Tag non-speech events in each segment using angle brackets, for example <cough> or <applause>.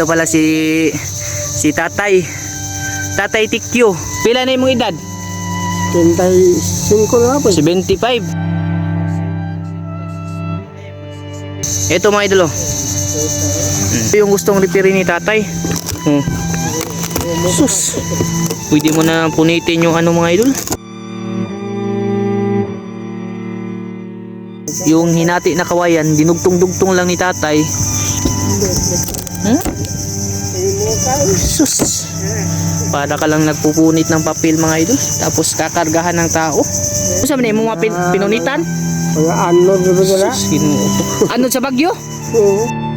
Ito pala si si Tatay. Tatay Tikyo. Pila na imong edad? 35 na po. 75. Ito mga idolo. Ito yung gustong repair ni tatay. Hmm. Sus. Pwede mo na punitin yung ano mga idol. Yung hinati na kawayan, dinugtong-dugtong lang ni tatay. Hmm? Sus. Para ka lang nagpupunit ng papel mga idol. Tapos kakargahan ng tao. Ano sabi mo mga pin- pinunitan? Ano. Ano sa Bagyo? Oo.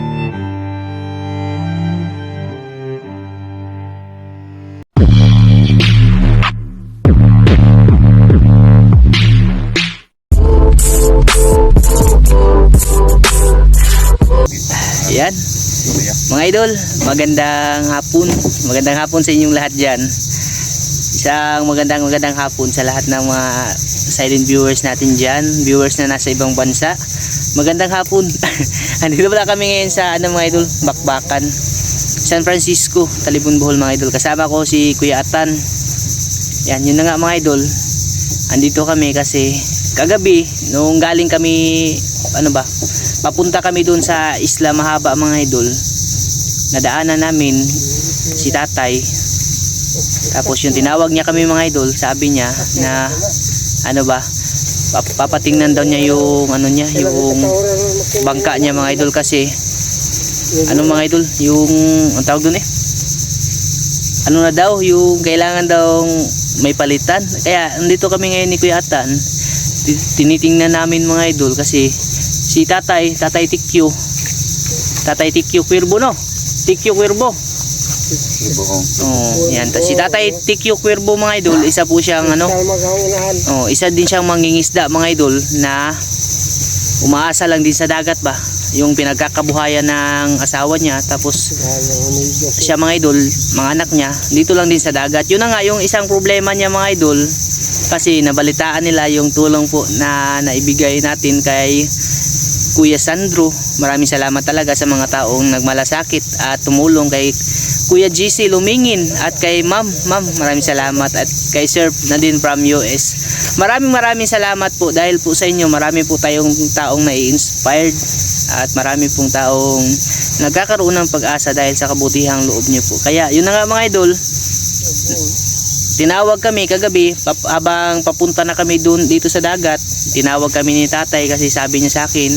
Mga idol, magandang hapon. Magandang hapon sa inyong lahat dyan. Isang magandang magandang hapon sa lahat ng mga silent viewers natin dyan. Viewers na nasa ibang bansa. Magandang hapon. <laughs> Andito pala kami ngayon sa ano mga idol, Bakbakan. San Francisco, Talibon Bohol mga idol. Kasama ko si Kuya Atan. Yan, yun na nga mga idol. Andito kami kasi kagabi, nung galing kami, ano ba, papunta kami doon sa Isla Mahaba mga idol. Nadaanan namin si tatay. Tapos yung tinawag niya kami mga idol, sabi niya na ano ba, pap- papatingnan daw niya yung ano niya, yung bangka niya mga idol kasi ano mga idol, yung ang tawag doon eh. Ano na daw, yung kailangan daw may palitan. Kaya nandito kami ngayon ni Kuya Atan. Ti- Tinitingnan namin mga idol kasi si Tatay, Tatay Tikyo. Tatay Tikyo Cuervo no? Tikyo Cuervo. Oh, yan. Ta- Si Tatay Tikyo Cuervo mga idol, isa po siyang ano. Oh, isa din siyang mangingisda mga idol na umaasa lang din sa dagat ba yung pinagkakabuhayan ng asawa niya tapos siya mga idol, mga anak niya dito lang din sa dagat yun na nga yung isang problema niya mga idol kasi nabalitaan nila yung tulong po na naibigay natin kay Kuya Sandro maraming salamat talaga sa mga taong nagmalasakit at tumulong kay Kuya GC Lumingin at kay Ma'am Ma'am maraming salamat at kay Sir na din from US maraming maraming salamat po dahil po sa inyo marami po tayong taong nai-inspired at marami pong taong nagkakaroon ng pag-asa dahil sa kabutihang loob niyo po. Kaya yun na nga mga idol. Tinawag kami kagabi pap- habang papunta na kami doon dito sa dagat tinawag kami ni tatay kasi sabi niya sa akin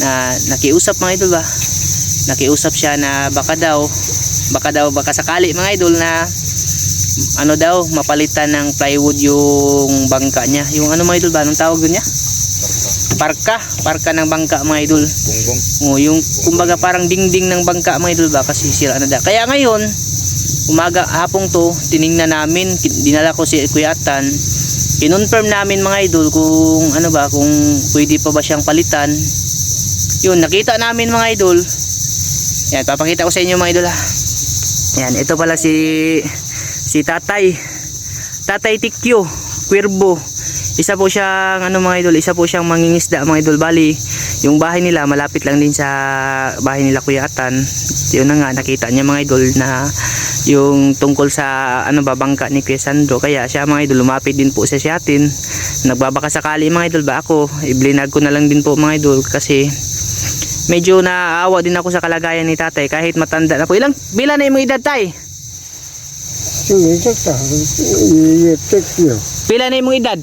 na nakiusap mga idol ba nakiusap siya na baka daw baka daw baka sakali mga idol na ano daw mapalitan ng plywood yung bangka niya yung ano mga idol ba anong tawag doon niya parka parka ng bangka mga idol Bongbong. Oh, yung kumbaga parang dingding ng bangka mga idol ba kasi sira na da. Kaya ngayon, umaga hapong to, tiningnan namin, dinala ko si Kuya Atan. Kinonfirm namin mga idol kung ano ba, kung pwede pa ba siyang palitan. Yun, nakita namin mga idol. Yan, papakita ko sa inyo mga idol ha. Yan, ito pala si si Tatay. Tatay Tikyo, Cuervo. Isa po siyang ano mga idol, isa po siyang mangingisda mga idol. Bali, yung bahay nila malapit lang din sa bahay nila Kuya Atan. Yun na nga nakita niya mga idol na yung tungkol sa ano ba bangka ni Kuya Sandro. Kaya siya mga idol lumapit din po siya sa atin. Nagbabaka sakali mga idol ba ako, iblinag ko na lang din po mga idol kasi medyo naaawa din ako sa kalagayan ni tatay kahit matanda na po. Ilang bilan na yung edad tay? Pila na yung edad?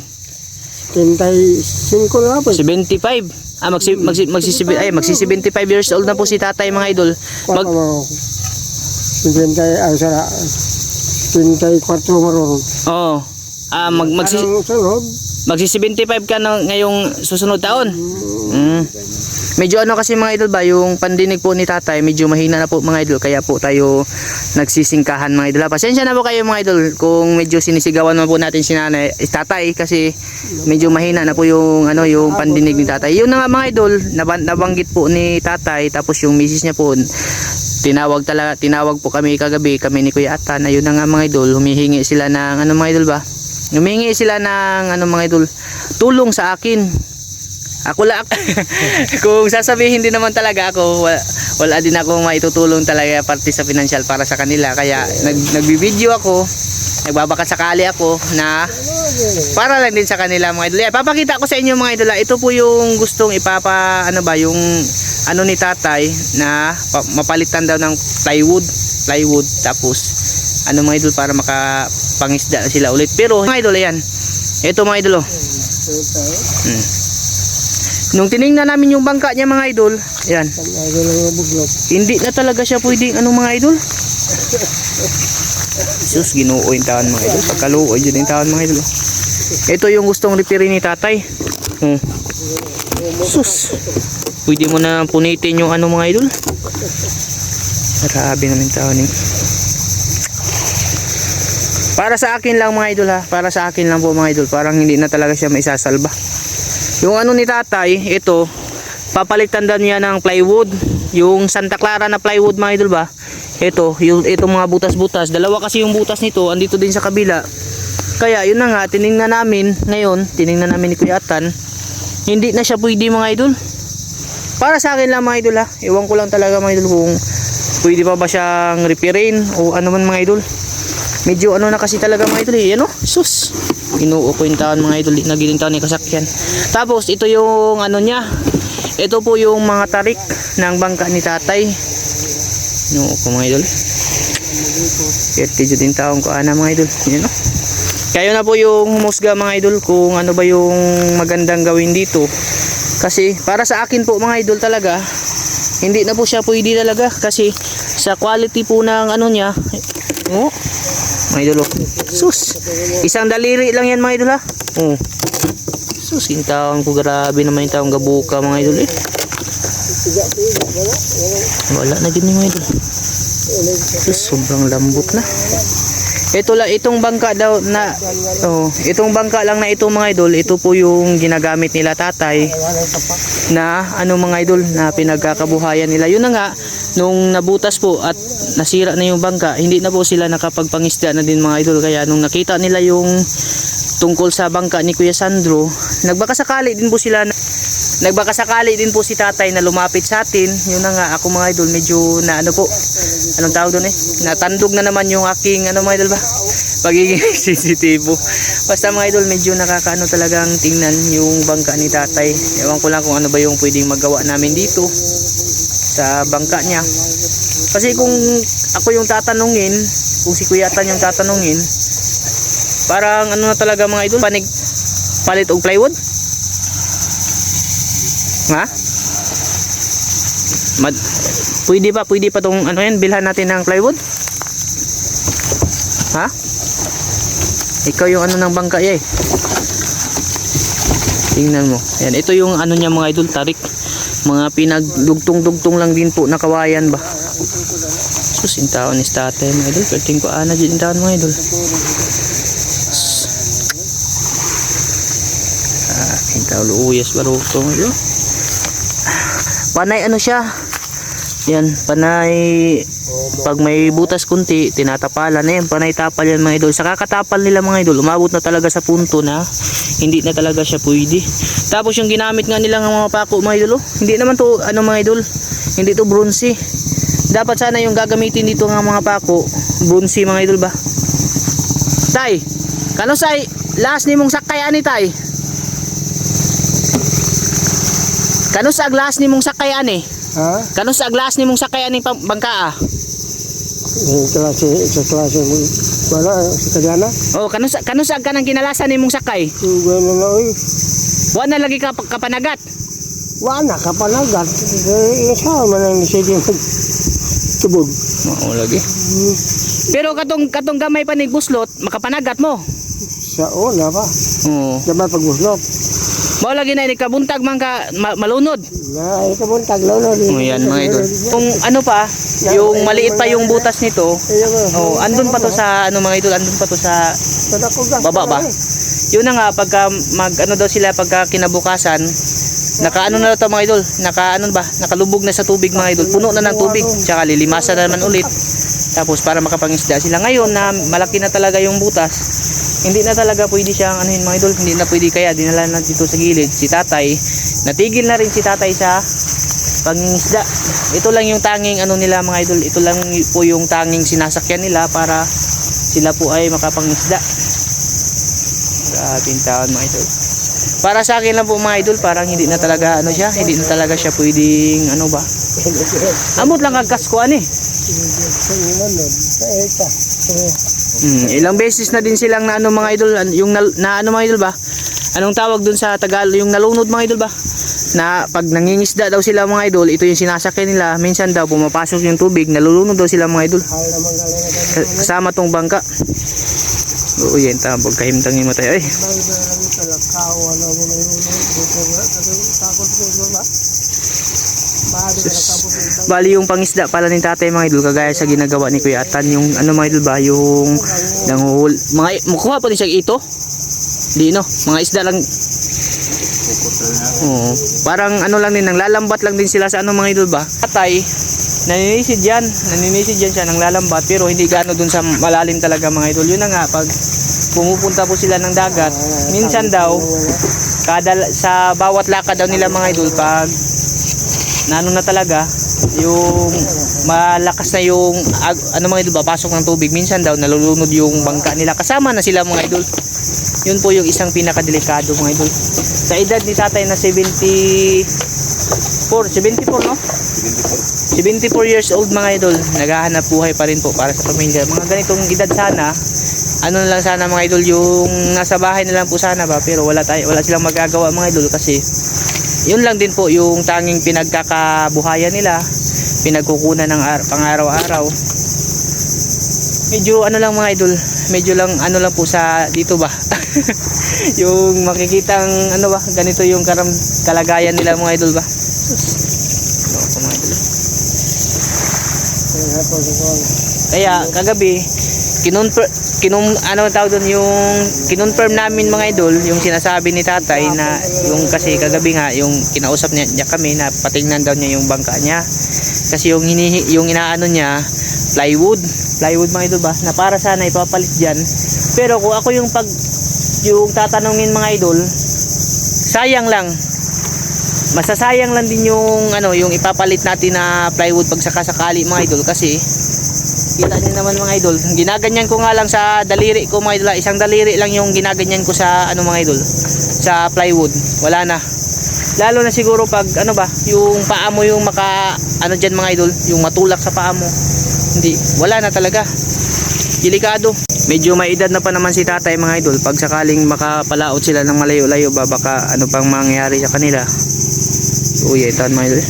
35 na po. 75. Ah, magsi, magsi, magsi, ay, magsi 75 years old na po si tatay mga idol. Mag, mo. 50 ay sara. 54 maroon. oh, ah, mag, magsi, magsi 75 ka na ngayong susunod taon. Mm. Medyo ano kasi mga idol ba, yung pandinig po ni tatay, medyo mahina na po mga idol, kaya po tayo nagsisingkahan mga idol. Ah, Pasensya na po kayo mga idol kung medyo sinisigawan naman po natin si nanay, tatay kasi medyo mahina na po yung ano yung pandinig ni tatay. Yun na nga mga idol, naban, nabanggit po ni tatay tapos yung misis niya po tinawag talaga tinawag po kami kagabi kami ni Kuya Atan ayun na nga mga idol humihingi sila ng ano mga idol ba humihingi sila ng ano mga idol tulong sa akin Ako lang. <laughs> Kung sasabihin din naman talaga ako, wala, wala din ako maitutulong talaga parte sa financial para sa kanila. Kaya nag, nagbibideo ako, nagbabakat sakali ako na para lang din sa kanila mga idol. Yeah, papakita ko sa inyo mga idol. ah. Ito po yung gustong ipapa, ano ba, yung ano ni tatay na pa- mapalitan daw ng plywood. Plywood. Tapos, ano mga idol, para makapangisda sila ulit. Pero mga idol, ayan. Ito mga idol, oh. Hmm. Nung tiningnan namin yung bangka niya mga idol, ayan, hindi na talaga siya pwedeng ano mga idol. Sus, ginuo yung taon mga idol. Pagkaluoy yun yung taon mga idol. Ito yung gustong repairin ni tatay. Hmm. Sus, pwede mo na punitin yung ano mga idol. Grabe naman taon eh. Para sa akin lang mga idol ha. Para sa akin lang po mga idol. Parang hindi na talaga siya maisasalba. Yung ano ni tatay, ito, papalitan daw niya ng plywood. Yung Santa Clara na plywood mga idol ba? Ito, yung itong mga butas-butas. Dalawa kasi yung butas nito, andito din sa kabila. Kaya yun na nga, tiningnan namin ngayon, tiningnan namin ni Kuya Atan, hindi na siya pwede mga idol. Para sa akin lang mga idol ha. Ewan ko lang talaga mga idol kung pwede pa ba siyang repairin o ano man mga idol. Medyo ano na kasi talaga mga idol eh. Ano? Sus. Taon mga idol. Nagiling taon ni kasakyan. Tapos ito yung ano niya. Ito po yung mga tarik ng bangka ni tatay. Inuo ko mga idol. 30 din taon ko ana mga idol. Yan no? Kayo na po yung humusga mga idol kung ano ba yung magandang gawin dito. Kasi para sa akin po mga idol talaga, hindi na po siya pwede talaga kasi sa quality po ng ano niya, oh, mga idol, oh. sus, isang daliri lang yan mga idol ha. Oh. Sus, yung taong ko grabe naman yung taong gabuka mga idol eh. Wala na yung mga idol. Sus, sobrang lambot na. Ito lang itong bangka daw na oh, itong bangka lang na ito mga idol, ito po yung ginagamit nila tatay na ano mga idol na pinagkakabuhayan nila. Yun na nga nung nabutas po at nasira na yung bangka, hindi na po sila nakapagpangisda na din mga idol. Kaya nung nakita nila yung tungkol sa bangka ni Kuya Sandro, nagbakasakali din po sila na nagbakasakali din po si tatay na lumapit sa atin. Yun na nga ako mga idol, medyo na ano po, anong tawag doon eh, natandog na naman yung aking ano mga idol ba? <laughs> Pagiging <laughs> sensitibo. Basta mga idol, medyo nakakaano talagang tingnan yung bangka ni tatay. Ewan ko lang kung ano ba yung pwedeng magawa namin dito sa bangka niya. Kasi kung ako yung tatanungin, kung si Kuya Tan yung tatanungin, parang ano na talaga mga idol, panig palit og plywood? Ha? Mad pwede ba? Pwede pa tong ano yan? Bilhan natin ng plywood? Ha? Ikaw yung ano ng bangka eh. Tingnan mo. Ayan, ito yung ano niya mga idol, tarik. Mga pinagdugtong-dugtong lang din po na kawayan ba. Sus, yung taon ni tatay mga idol. Perting ko ana dyan yung taon mga idol. Baruto mga idol. Panay ano siya. Yan, panay pag may butas kunti, tinatapalan na yan, panay tapal yan mga idol. Sa kakatapal nila mga idol, umabot na talaga sa punto na hindi na talaga siya pwede. Tapos yung ginamit nga nila ng mga pako mga idol, oh, hindi naman to ano mga idol, hindi to bronze. Dapat sana yung gagamitin dito ng mga pako, bronze mga idol ba? Tay, kano say last ni mong sakay ani tay? Kano sa aglas ni mong sakay ani? Ha? Kano sa aglas ni mong sakay ani pang- bangka ah? Klase, sa klase mo. Wala, sa kadyana. Oh, kano sa kano sa ka nang kinalasan nimong sakay? Gano'n na, oy. Wa na lagi ka kapanagat. Wala ka palagat. Eh, Isa man ang sige magtubog. Oo lagi. Pero katong katong gamay pa ni buslot, makapanagat mo. Sa una pa. Oo. Dapat pagbuslot. Mao lagi na ni kabuntag man ka ma- malunod. Na, ito mo taglolo. Oh, yan mga idol. Kung ano pa, yung maliit pa yung butas nito, oh, andun pa to sa ano mga idol, andun pa to sa Baba ba? yun na nga pagka mag ano daw sila pagka kinabukasan, naka ano na daw to mga idol, naka ano ba, nakalubog na sa tubig mga idol, puno na ng tubig, tsaka lilimasan na naman ulit. Tapos para makapangisda sila. Ngayon na malaki na talaga yung butas, hindi na talaga pwede siyang anuhin mga idol. Hindi na pwede kaya dinala na dito sa gilid. Si tatay, natigil na rin si tatay sa pangingisda. Ito lang yung tanging ano nila mga idol. Ito lang po yung tanging sinasakyan nila para sila po ay makapangisda. Grabe taon mga idol. Para sa akin lang po mga idol, parang hindi na talaga ano siya, hindi na talaga siya pwedeng ano ba. Amot lang kagkas ko ani. Hmm, ilang beses na din silang na ano mga idol, yung na, na ano mga idol ba? Anong tawag dun sa Tagalog, yung nalunod mga idol ba? Na pag nangingisda daw sila mga idol, ito yung sinasakyan nila. Minsan daw pumapasok yung tubig, nalulunod daw sila mga idol. Ka- Kasama tong bangka. Oo, yan tabog kahimtang yung matay. Ay, bali yung pangisda pala ni tatay mga idol, kagaya sa ginagawa ni Kuya Atan, yung ano mga idol ba, yung nanguhul, mga, mukuha pa din siya ito? Di no, mga isda lang. Oo, parang ano lang din, nanglalambat lang din sila sa ano mga idol ba? Tatay, naninisid yan, naninisid yan siya, nanglalambat, pero hindi gaano dun sa malalim talaga mga idol. Yun na nga, pag pumupunta po sila ng dagat, minsan daw, kada sa bawat lakad daw nila mga idol, pag na ano na talaga, yung malakas na yung ano mga idol ba, pasok ng tubig, minsan daw nalulunod yung bangka nila. Kasama na sila mga idol. Yun po yung isang pinakadelikado mga idol. Sa edad ni tatay na 74, 74 no? 74 years old mga idol, naghahanap buhay pa rin po para sa pamilya. Mga ganitong edad sana, ano na lang sana mga idol, yung nasa bahay na lang po sana ba, pero wala tayo, wala silang magagawa mga idol kasi yun lang din po yung tanging pinagkakabuhayan nila, pinagkukunan ng ar- pang-araw-araw. Medyo ano lang mga idol, medyo lang ano lang po sa dito ba. <laughs> yung makikitang ano ba, ganito yung karam kalagayan nila mga idol ba. Ano mga idol. Kaya kagabi kinonfirm kinum ano tawag doon yung kinonfirm namin mga idol yung sinasabi ni tatay na yung kasi kagabi nga yung kinausap niya, niya kami na patingnan daw niya yung bangka niya. Kasi yung hinihi, yung inaano niya plywood. Plywood mga idol ba? Na para sana ipapalit diyan pero kung ako yung pag yung tatanungin mga idol sayang lang. Masasayang lang din yung ano yung ipapalit natin na plywood pag sakasakali mga idol. Kasi kita niyo naman mga idol. Ginaganyan ko nga lang sa daliri ko mga idol. Isang daliri lang yung ginaganyan ko sa ano mga idol sa plywood. Wala na. Lalo na siguro pag ano ba yung paa mo yung maka ano dyan mga idol yung matulak sa paa mo. Hindi. Wala na talaga. Delikado. Medyo may edad na pa naman si tatay mga idol. Pag sakaling makapalaot sila ng malayo-layo ba baka ano pang mangyayari sa kanila. Uy ito mga idol.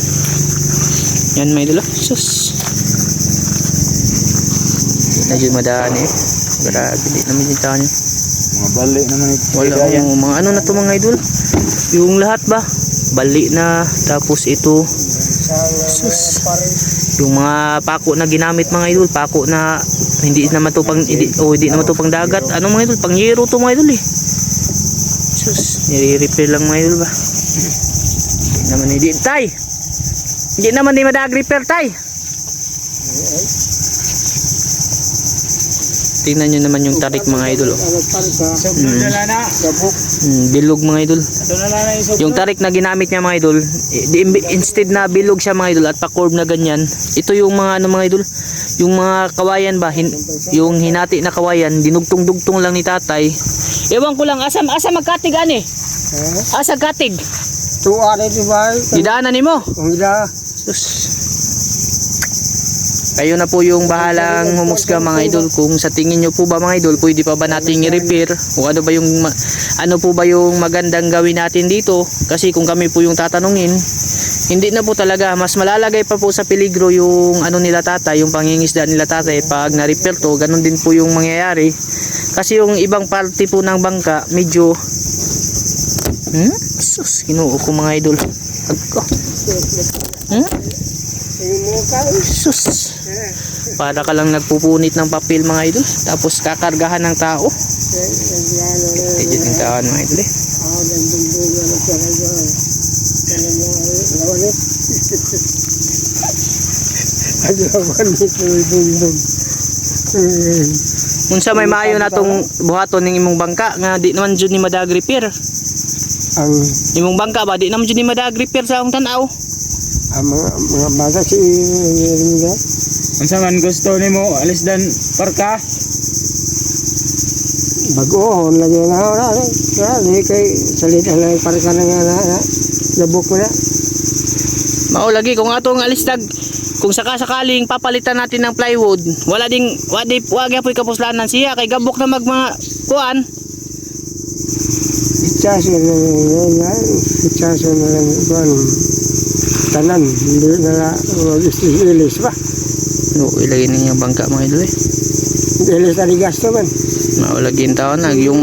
Yan mga idol. Ah. Sus medyo madaan eh. Grabe di naman yung tahan niya Mga bali naman ito. wala oh, mga ano na to mga idol. Yung lahat ba? Bali na tapos ito. Sus. Yung mga pako na ginamit mga idol. Pako na hindi naman to pang hindi, oh, hindi naman to pang dagat. Ano mga idol? Pang yero to mga idol eh. Sus. Nire-repair lang mga idol ba? Hindi naman hindi. Tay! Hindi naman di madag repair tay tingnan nyo naman yung tarik mga idol oh. Mm. Mm, bilog mga idol yung tarik na ginamit niya mga idol di- instead na bilog siya mga idol at pa-curve na ganyan ito yung mga ano mga idol yung mga kawayan ba hin- yung hinati na kawayan dinugtong-dugtong lang ni tatay ewan ko lang asa asa magkatig ani asa katig Tuwa na ito ba? didaanan nimo Kung ila, Sus. Kayo na po yung bahalang humusga mga idol. kung sa tingin nyo po ba mga idol pwede pa ba nating i-repair? o ano ba yung ano po ba yung magandang gawin natin dito? Kasi kung kami po yung tatanungin hindi na po talaga. Mas malalagay pa po sa peligro yung ano nila tata yung pangingisda nila tata eh, pag na-repair to ganun din po yung mangyayari. Kasi yung ibang parte po ng bangka medyo hmm? sus kinuo ko mga idol. Agko. Hmm? Sus. Para ka lang nagpupunit ng papel mga idol. Tapos kakargahan ng tao. Medyo ng tao mga idol eh. Yung. Unsa may maayo natong buhaton ning imong bangka nga di naman jud ni madag repair. Ang, Imong bangka ba di naman jud ni madag repair sa akong tan-aw. ang mga, mga bata si. Unsa man gusto nimo alis dan parka? Bagoon lagi na ora. Kaya di kay salita na para ka na nga na. Labok mo na. Mao lagi kung ato ang alistag kung saka-sakaling papalitan natin ng plywood, wala ding wa di wa gyapon kapuslanan siya kay gabok na mag mga kuan. Itsaso na lang. Itsaso na lang. Kuan. Tanan. Hindi na lang. Ilis ba? No, ilagay ninyo ang bangka mga idol eh. Ilis na gasto man. Mao lagi ang taon nag yung.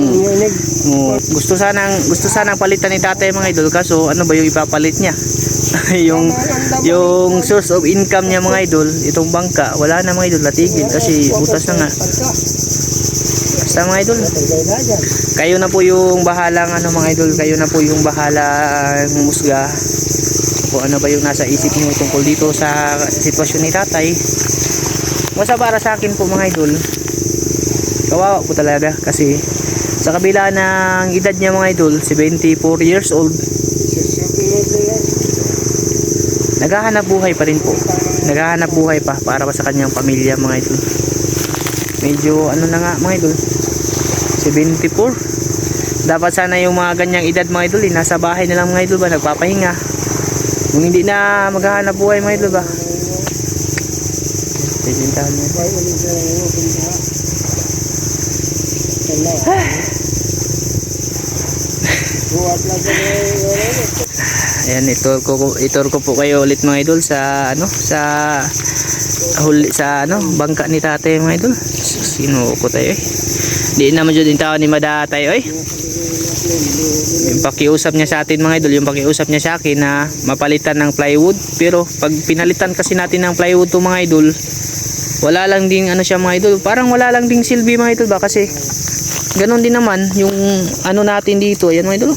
Oh, gusto sanang gusto sanang palitan ni tatay mga idol kaso ano ba yung ipapalit niya? <laughs> yung yung source of income niya mga idol, itong bangka, wala na mga idol, natigil kasi butas na nga. Basta mga idol, kayo na po yung bahalang ano mga idol, kayo na po yung bahalang musga kung ano ba yung nasa isip niyo tungkol dito sa sitwasyon ni tatay. Basta para sa akin po mga idol, kawawa po talaga kasi sa kabila ng edad niya mga idol, 74 years old, naghahanap buhay pa rin po. Naghahanap buhay pa para pa sa kanyang pamilya mga idol. Medyo ano na nga mga idol, 74. Dapat sana yung mga ganyang edad mga idol, eh, nasa bahay na lang mga idol ba, nagpapahinga. Kung hindi na maghahanap buhay mga idol ba. Titintahan niya. <laughs> Ayan, ito ko itor ko po kayo ulit mga idol sa ano sa huli sa ano bangka ni tatay mga idol. Sino ko tayo eh. Di naman jud yung tao ni madatay oy. Yung pakiusap niya sa atin mga idol, yung pakiusap niya sa akin na mapalitan ng plywood. Pero pag pinalitan kasi natin ng plywood to mga idol, wala lang ding ano siya mga idol. Parang wala lang ding silbi mga idol ba kasi ganun din naman yung ano natin dito. Ayan mga idol.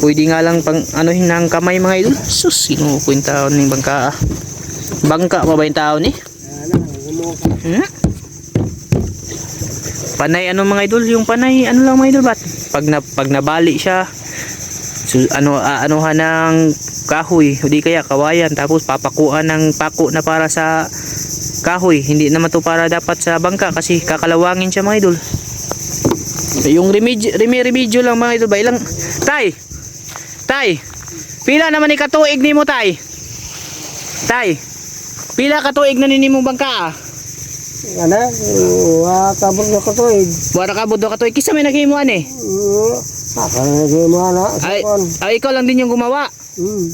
Pwede nga lang pang ano ng kamay mga idol. Sus, sino po yung tao ng bangka ah. Bangka pa ba yung tao ni? Hmm? Panay ano mga idol, yung panay ano lang mga idol bat? Pag na pag nabali siya su, ano aanuhan ng kahoy, hindi kaya kawayan tapos papakuan ng pako na para sa kahoy. Hindi naman to para dapat sa bangka kasi kakalawangin siya mga idol. Yung remedyo, remi remedyo lang mga idol ba? Ilang Tay. Tay. Pila naman ni katuig nimo tay? Tay. Pila katuig na nini mong bangka ah? Ano? Wa kabog na katuig. Wala ka budo katuig kisa may naghimo ani. Hmm. Ako na naging mo na. Ay, ay ikaw lang din yung gumawa. Hmm.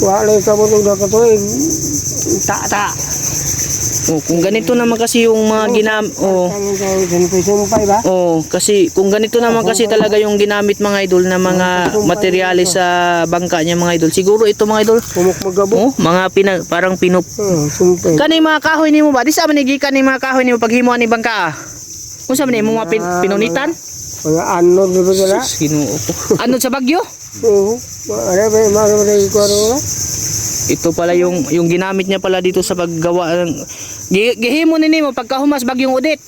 Wala kabog na katuig. Ta-ta. Oh, kung ganito naman kasi yung mga ginam oh, oh, kasi kung ganito naman kasi talaga yung ginamit mga idol na mga materyales sa bangka niya mga idol. Siguro ito mga idol, oh, mga pina, parang pinup Hmm. Kani mga kahoy nimo ba? Di sa man gikan ni mga kahoy nimo paghimuan ni bangka. ah? Unsa man ni mga pin, pinunitan? Ano. Ano sa bagyo? Oo. Ano ba yung mga mga ikaw na? Ito pala yung yung ginamit niya pala dito sa paggawa ng Gi- gihimo ni nimo pagkahumas bagyong udit.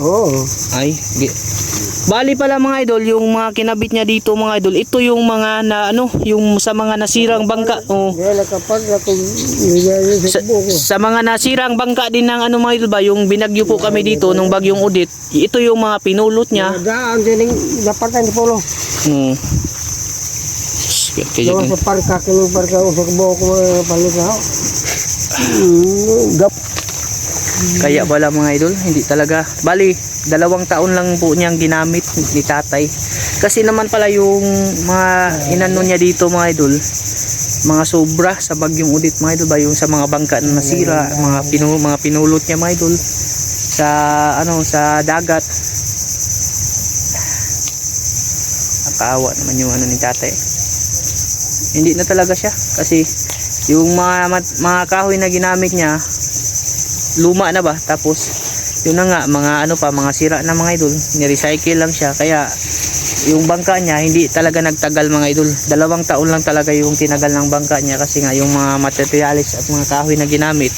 Oo. Ay, gi- Bali pala mga idol, yung mga kinabit niya dito mga idol, ito yung mga na ano, yung sa mga nasirang bangka. Oh, Kaya nakapag na kung nilagay sa, sa buko. sa mga nasirang bangka din ng ano mga idol ba, yung binagyo po kami dito nung bagyong udit, ito yung mga pinulot niya. Daan din yung napatan ni Polo. Hmm. Kaya, Doon sa parka, kaya parka ko buko mo palit na ako. Hmm, Gap. kaya pala mga idol, hindi talaga. Bali, dalawang taon lang po niyang ginamit ni tatay. Kasi naman pala yung mga inano niya dito mga idol, mga sobra sa bagyong udit mga idol ba yung sa mga bangka na nasira, mga pinu mga pinulot niya mga idol sa ano sa dagat. Nakaawa naman yung ano ni tatay. Hindi na talaga siya kasi yung mga mga kahoy na ginamit niya luma na ba tapos yun na nga mga ano pa mga sira na mga idol ni-recycle lang siya kaya yung bangka niya hindi talaga nagtagal mga idol. Dalawang taon lang talaga yung tinagal ng bangka niya kasi nga yung mga materials at mga kahoy na ginamit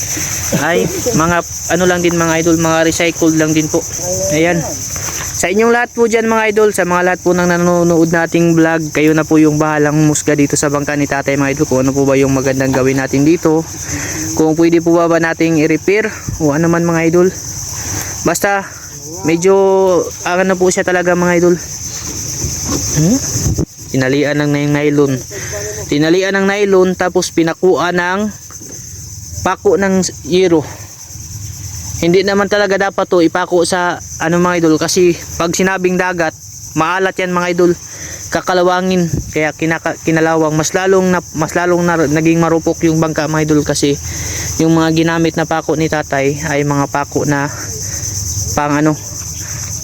ay mga ano lang din mga idol, mga recycled lang din po. Ayan. Sa inyong lahat po dyan mga idol, sa mga lahat po ng nanonood nating vlog, kayo na po yung bahalang musga dito sa bangka ni tatay mga idol kung ano po ba yung magandang gawin natin dito. Kung pwede po ba ba nating i-repair o ano man mga idol. Basta medyo ano po siya talaga mga idol. Hmm? Tinalian ng ng nylon. Tinalian ng nylon tapos pinakuan ng pako ng yero. Hindi naman talaga dapat to ipako sa ano mga idol kasi pag sinabing dagat, maalat yan mga idol. Kakalawangin kaya kinaka, kinalawang. Mas lalong na, mas lalong na, naging marupok yung bangka mga idol kasi yung mga ginamit na pako ni tatay ay mga pako na pang ano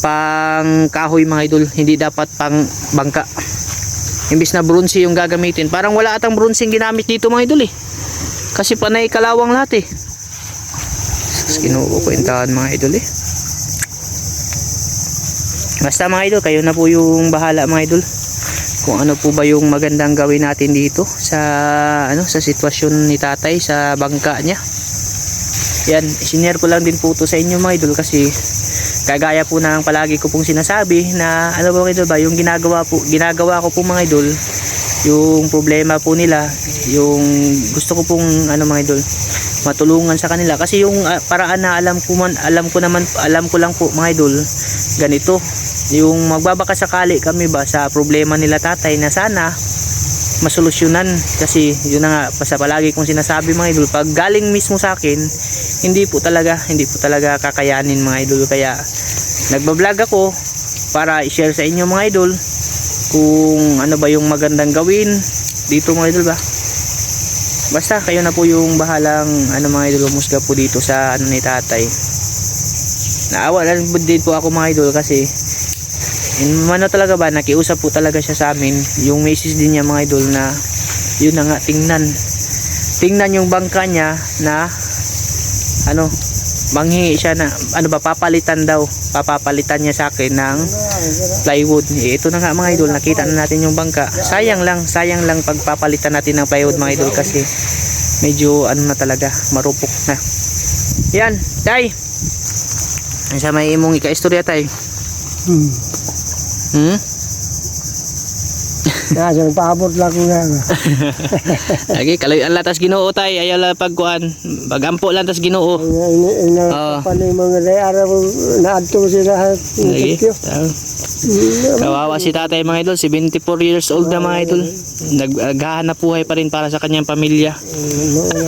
pang kahoy mga idol. Hindi dapat pang bangka. Imbis na bronze yung gagamitin. Parang wala atang bronze ginamit dito mga idol eh. Kasi panay kalawang lahat eh Sus, kinuha ko mga idol eh. Basta mga idol kayo na po yung bahala mga idol kung ano po ba yung magandang gawin natin dito sa ano sa sitwasyon ni tatay sa bangka niya. Yan sinare ko lang din po to sa inyo mga idol kasi kagaya po ng palagi ko pong sinasabi na ano ba mga ba yung ginagawa po ginagawa ko po mga idol yung problema po nila yung gusto ko pong ano mga idol matulungan sa kanila. Kasi yung ah, paraan na alam ko man alam ko naman alam ko lang po mga idol ganito. Yung magbabaka sakali kami ba sa problema nila tatay na sana masolusyonan. Kasi yun na nga basta palagi kong sinasabi mga idol pag galing mismo sa akin hindi po talaga hindi po talaga kakayanin mga idol. Kaya nagbablog ako para i-share sa inyo mga idol kung ano ba yung magandang gawin dito mga idol ba basta kayo na po yung bahalang ano mga idol umusga po dito sa ano ni tatay. Naawa lang din po ako mga idol kasi in, ano talaga ba nakiusap po talaga siya sa amin. Yung message din niya mga idol na yun na nga tingnan. Tingnan yung bangka niya na ano manghingi siya na ano ba papalitan daw. Papapalitan niya sa akin ng plywood. Eh, ito na nga mga idol nakita na natin yung bangka. Sayang lang sayang lang pagpapalitan natin ng plywood mga idol kasi medyo ano na talaga marupok na. Yan tay. Sa may imong ika-istorya tay. Hmm. hmm? Kaso <laughs> paabot lang ko nga. Lagi <laughs> kalayan lang tas Ginoo tay ayaw lang pagkuan pagampo lang tas Ginoo Ina, ina, Oo. pa ni mga reara naadto sila. Lagi. Thank you. Kawawa si tatay mga idol, 74 years old na mga idol. Naghahanap buhay pa rin para sa kanyang pamilya.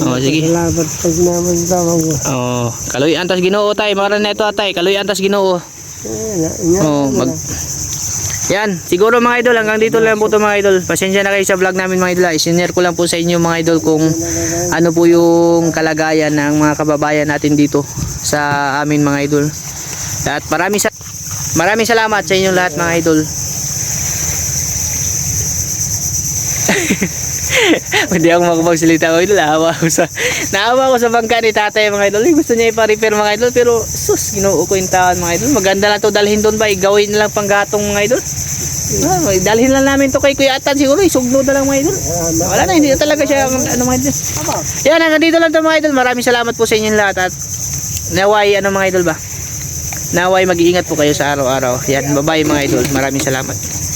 Oh, sige. Salamat pag naman tawag ko. Oh, kaluyan tas Ginoo tay, mara na ito atay, kaluyan tas Ginoo. Oh, mag Yan, siguro mga idol, hanggang dito lang po ito mga idol. Pasensya na kayo sa vlog namin mga idol. Isinare ko lang po sa inyo mga idol kung ano po yung kalagayan ng mga kababayan natin dito sa amin mga idol. At maraming sa maraming salamat sa inyong lahat mga idol. <laughs> <laughs> Hindi ako makapagsalita mga idol. Naawa ko sa naawa ko sa bangka ni tatay mga idol. Eh, Gusto niya ipa-repair mga idol pero sus, ginoo ko yung taon mga idol. Maganda lang to dalhin doon ba? Igawin lang panggatong mga idol. Ah, dalhin lang namin to kay Kuya Atan siguro. Isugno na lang mga idol. Wala na, hindi na talaga siya ano mga idol. Yan, hanggang dito lang to mga idol. Maraming salamat po sa inyong lahat at naway ano mga idol ba? Naway mag-iingat po kayo sa araw-araw. Yan, bye-bye mga idol. Maraming salamat.